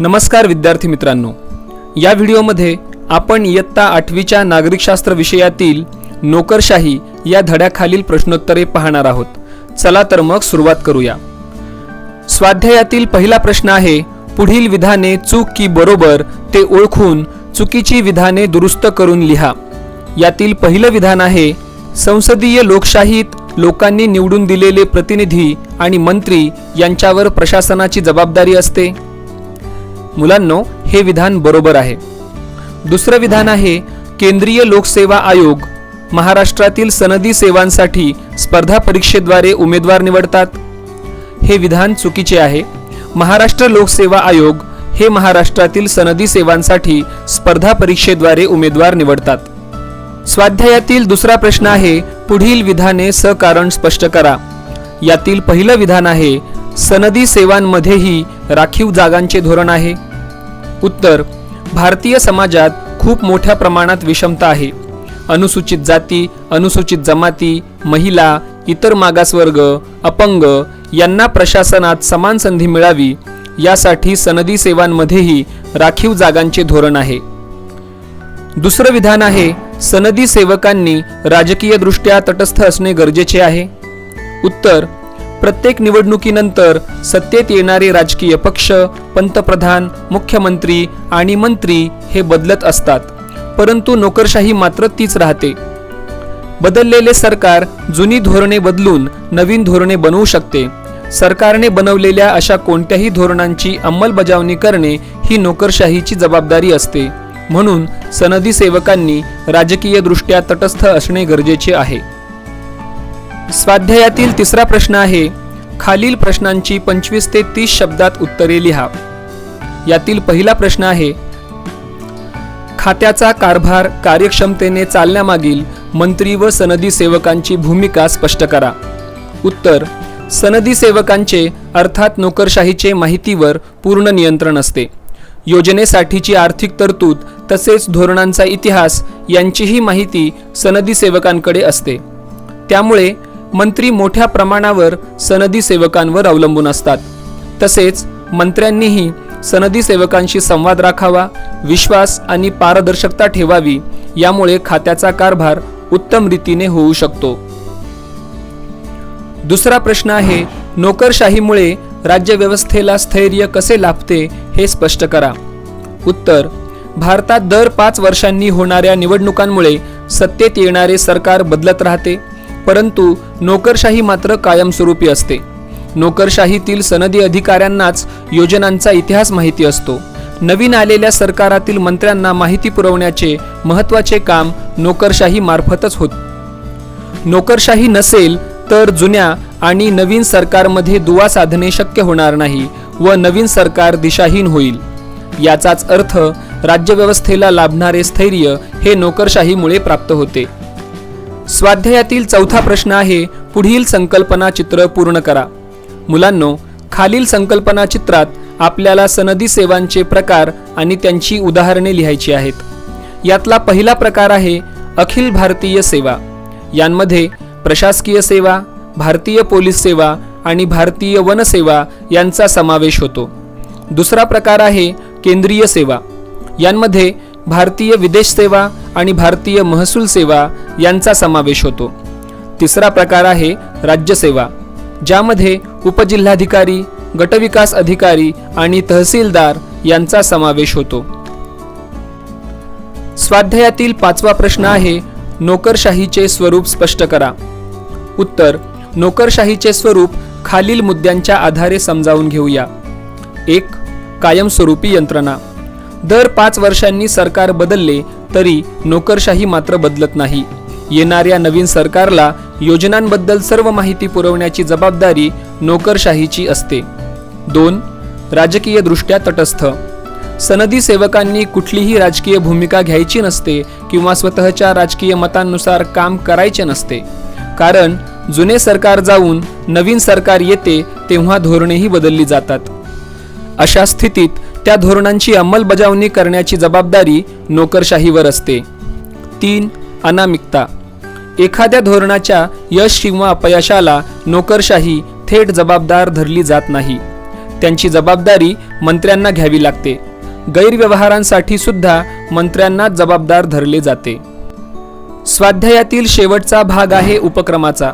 नमस्कार विद्यार्थी मित्रांनो. या व्हिडिओमध्ये आपण इयत्ता आठवीच्या नागरिकशास्त्र विषयातील नोकरशाही या धड्याखालील प्रश्नोत्तरे पाहणार आहोत. चला तर मग सुरुवात करूया. स्वाध्यायातील पहिला प्रश्न आहे पुढील विधाने चूक की बरोबर ते ओळखून चुकीची विधाने दुरुस्त करून लिहा. यातील पहिलं विधान आहे संसदीय लोकशाहीत लोकांनी निवडून दिलेले प्रतिनिधी आणि मंत्री यांच्यावर प्रशासनाची जबाबदारी असते. मुलांनो हे विधान बरोबर आहे. दुसरं विधान आहे केंद्रीय लोकसेवा आयोग महाराष्ट्रातील सनदी सेवांसाठी स्पर्धा परीक्षेद्वारे उमेदवार निवडतात. हे विधान चुकीचे आहे. महाराष्ट्र लोकसेवा आयोग हे महाराष्ट्रातील सनदी सेवांसाठी स्पर्धा परीक्षेद्वारे उमेदवार निवडतात. स्वाध्यायातील दुसरा प्रश्न आहे पुढील विधाने सकारण स्पष्ट करा. यातील पहिलं विधान आहे सनदी सेवांमध्येही राखीव जागांचे धोरण आहे. उत्तर भारतीय समाजात खूप मोठ्या प्रमाणात विषमता आहे. अनुसूचित जाती अनुसूचित जमाती महिला इतर मागासवर्ग अपंग यांना प्रशासनात समान संधी मिळावी यासाठी सनदी सेवांमध्येही राखीव जागांचे धोरण आहे. दुसरं विधान आहे सनदी सेवकांनी राजकीयदृष्ट्या तटस्थ असणे गरजेचे आहे. उत्तर प्रत्येक निवडणुकीनंतर सत्तेत येणारे राजकीय पक्ष पंतप्रधान मुख्यमंत्री आणि मंत्री हे बदलत असतात. परंतु नोकरशाही मात्र तीच राहते. बदललेले सरकार जुनी धोरणे बदलून नवीन धोरणे बनवू शकते. सरकारने बनवलेल्या अशा कोणत्याही धोरणांची अंमलबजावणी करणे ही नोकरशाहीची जबाबदारी असते. म्हणून सनदी सेवकांनी राजकीयदृष्ट्या तटस्थ असणे गरजेचे आहे. स्वाध्यायातील तिसरा प्रश्न आहे खालील प्रश्नांची पंचवीस ते तीस शब्दात उत्तरे लिहा. यातील पहिला प्रश्न आहे खात्याचा कारभार कार्यक्षमतेने चालण्यामागील मंत्री व सनदी सेवकांची भूमिका स्पष्ट करा. उत्तर सनदी सेवकांचे अर्थात नोकरशाहीचे माहितीवर पूर्ण नियंत्रण असते. योजनेसाठीची आर्थिक तरतूद तसेच धोरणांचा इतिहास यांचीही माहिती सनदी सेवकांकडे असते. त्यामुळे मंत्री मोठ्या प्रमाणावर सनदी सेवकांवर अवलंबून असतात. तसेच मंत्र्यांनीही सनदी सेवकांशी संवाद राखावा विश्वास आणि पारदर्शकता ठेवावी यामुळे खात्याचा कारभार उत्तम रीतीने होऊ शकतो. दुसरा प्रश्न आहे नोकरशाहीमुळे राज्यव्यवस्थेला स्थैर्य कसे लाभते हे स्पष्ट करा. उत्तर भारतात दर पाच वर्षांनी होणाऱ्या निवडणुकांमुळे सत्तेत येणारे सरकार बदलत राहते. परंतु नोकरशाही मात्र कायमस्वरूपी असते. नोकरशाहीतील सनदी अधिकाऱ्यांनाच योजनांचा इतिहास माहिती असतो. नवीन आलेल्या सरकारातील मंत्र्यांना माहिती पुरवण्याचे महत्त्वाचे काम नोकरशाही मार्फतच होत. नोकरशाही नसेल तर जुन्या आणि नवीन सरकारमध्ये दुवा साधणे शक्य होणार नाही व नवीन सरकार दिशाहीन होईल. याचाच अर्थ राज्यव्यवस्थेला लाभणारे स्थैर्य हे नोकरशाहीमुळे प्राप्त होते. स्वाध्यायातील चौथा प्रश्न आहे पुढील संकल्पना चित्र पूर्ण करा. मुलांनो खालील संकल्पना चित्रात आपल्याला सनदी सेवांचे प्रकार आणि त्यांची उदाहरणे लिहायची आहेत. यातला पहिला प्रकार आहे अखिल भारतीय सेवा. यांमध्ये प्रशासकीय सेवा भारतीय पोलीस सेवा आणि भारतीय वनसेवा यांचा समावेश होतो. दुसरा प्रकार आहे केंद्रीय सेवा. यांमध्ये भारतीय विदेश सेवा आणि भारतीय महसूल सेवा यांचा समावेश होतो. तिसरा प्रकार आहे राज्यसेवा ज्यामध्ये उपजिल्हाधिकारी गटविकास अधिकारी आणि तहसीलदार यांचा समावेश होतो. स्वाध्यायातील पाचवा प्रश्न आहे नोकरशाहीचे स्वरूप स्पष्ट करा. उत्तर नोकरशाहीचे स्वरूप खालील मुद्द्यांच्या आधारे समजावून घेऊया. एक कायमस्वरूपी यंत्रणा. दर पाच वर्षांनी सरकार बदलले तरी नोकरशाही मात्र बदलत नाही. येणाऱ्या नवीन सरकारला योजनांबद्दल सर्व माहिती पुरवण्याची जबाबदारी नोकरशाहीची असते. दोन राजकीय दृष्ट्या तटस्थ. सनदी सेवकांनी कुठलीही राजकीय भूमिका घ्यायची नसते किंवा स्वतःच्या राजकीय मतांनुसार काम करायचे नसते. कारण जुने सरकार जाऊन नवीन सरकार येते तेव्हा धोरणेही बदलली जातात. अशा स्थितीत त्या धोरणांची अंमलबजावणी करण्याची जबाबदारी नोकरशाहीवर असते. तीन अनामिकता. एखाद्या धोरणाच्या यश किंवा अपयशाला नोकरशाही थेट जबाबदार धरली जात नाही. त्यांची जबाबदारी मंत्र्यांना घ्यावी लागते. गैरव्यवहारांसाठी सुद्धा मंत्र्यांनाच जबाबदार धरले जाते. स्वाध्यायातील शेवटचा भाग आहे उपक्रमाचा.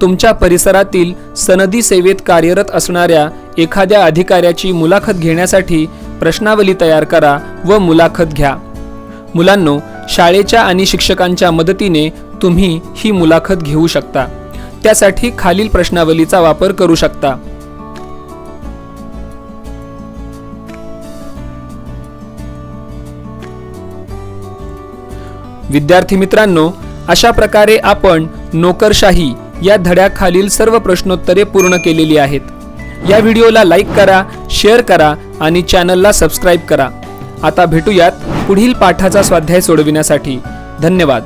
तुमच्या परिसरातील सनदी सेवेत कार्यरत असणाऱ्या एखाद्या अधिकाऱ्याची मुलाखत घेण्यासाठी प्रश्नावली तयार करा व मुलाखत घ्या. मुलांनो शाळेच्या आणि शिक्षकांच्या मदतीने तुम्ही ही मुलाखत घेऊ शकता. त्यासाठी खालील प्रश्नावलीचा वापर करू शकता. विद्यार्थी मित्रांनो अशा प्रकारे आपण नोकरशाही या धड्याखालील सर्व प्रश्नोत्तरे पूर्ण केलेली आहेत. या व्हिडिओला लाईक करा शेअर करा आणि चॅनलला सबस्क्राईब करा. आता भेटूयात पुढील पाठाचा स्वाध्याय सोडविण्यासाठी. धन्यवाद.